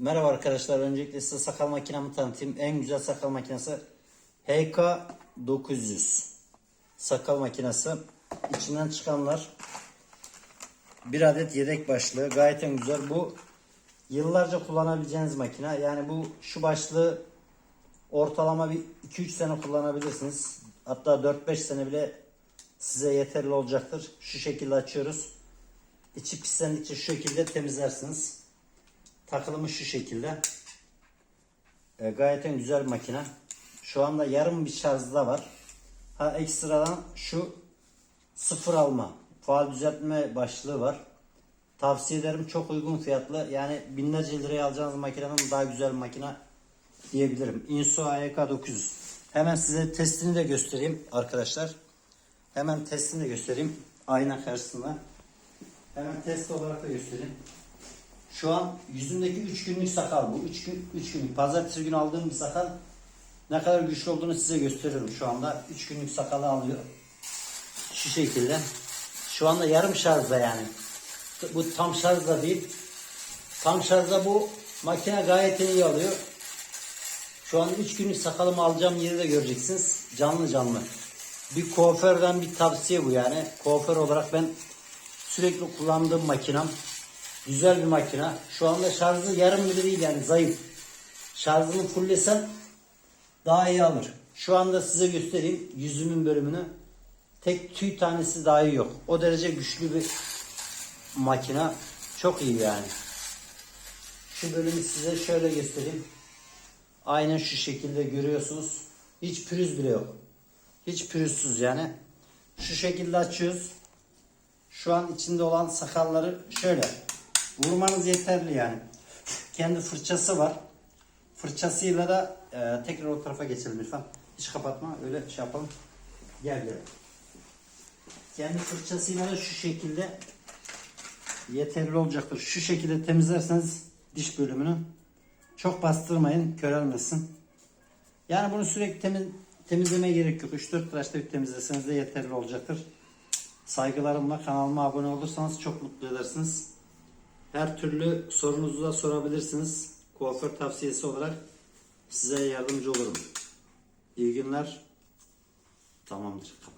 Merhaba arkadaşlar. Öncelikle size sakal makinamı tanıtayım. En güzel sakal makinesi HK900 sakal makinesi. İçinden çıkanlar bir adet yedek başlığı. Gayet en güzel. Bu yıllarca kullanabileceğiniz makine. Yani bu şu başlığı ortalama bir 2-3 sene kullanabilirsiniz. Hatta 4-5 sene bile size yeterli olacaktır. Şu şekilde açıyoruz. İçi pislendikçe şu şekilde temizlersiniz. Takılımı şu şekilde. E, gayet en güzel makine. Şu anda yarım bir şarjda var. Ha ekstradan şu sıfır alma, faal düzeltme başlığı var. Tavsiye ederim çok uygun fiyatlı. Yani binlerce liraya alacağınız makinenin daha güzel makine diyebilirim. Insu AEK 900. Hemen size testini de göstereyim arkadaşlar. Hemen testini de göstereyim. Ayna karşısında. Hemen test olarak da göstereyim. Şu an yüzümdeki 3 günlük sakal bu. 3 gün 3 günlük. Pazartesi günü aldığım bir sakal ne kadar güçlü olduğunu size gösteriyorum şu anda. 3 günlük sakalı alıyor. Şu şekilde. Şu anda yarım şarjda yani. Bu tam şarjda değil. Tam şarjda bu makine gayet iyi alıyor. Şu an 3 günlük sakalımı alacağım yeri de göreceksiniz. Canlı canlı. Bir kuaförden bir tavsiye bu yani. Kuaför olarak ben sürekli kullandığım makinem. Güzel bir makine. Şu anda şarjı yarım bile değil yani zayıf. Şarjını fullesem daha iyi alır. Şu anda size göstereyim yüzümün bölümünü. Tek tüy tanesi dahi yok. O derece güçlü bir makine. Çok iyi yani. Şu bölümü size şöyle göstereyim. Aynen şu şekilde görüyorsunuz. Hiç pürüz bile yok. Hiç pürüzsüz yani. Şu şekilde açıyoruz. Şu an içinde olan sakalları şöyle. Vurmanız yeterli yani. Kendi fırçası var. Fırçasıyla da e, tekrar o tarafa geçelim lütfen. Hiç kapatma. Öyle şey yapalım. Gel gel. Kendi fırçasıyla da şu şekilde yeterli olacaktır. Şu şekilde temizlerseniz diş bölümünü çok bastırmayın. Körelmesin. Yani bunu sürekli temiz, temizlemeye gerek yok. 3-4 tıraşta bir temizleseniz de yeterli olacaktır. Saygılarımla kanalıma abone olursanız çok mutlu edersiniz. Her türlü sorunuzu da sorabilirsiniz. Kuaför tavsiyesi olarak size yardımcı olurum. İyi günler. Tamamdır. Kapat.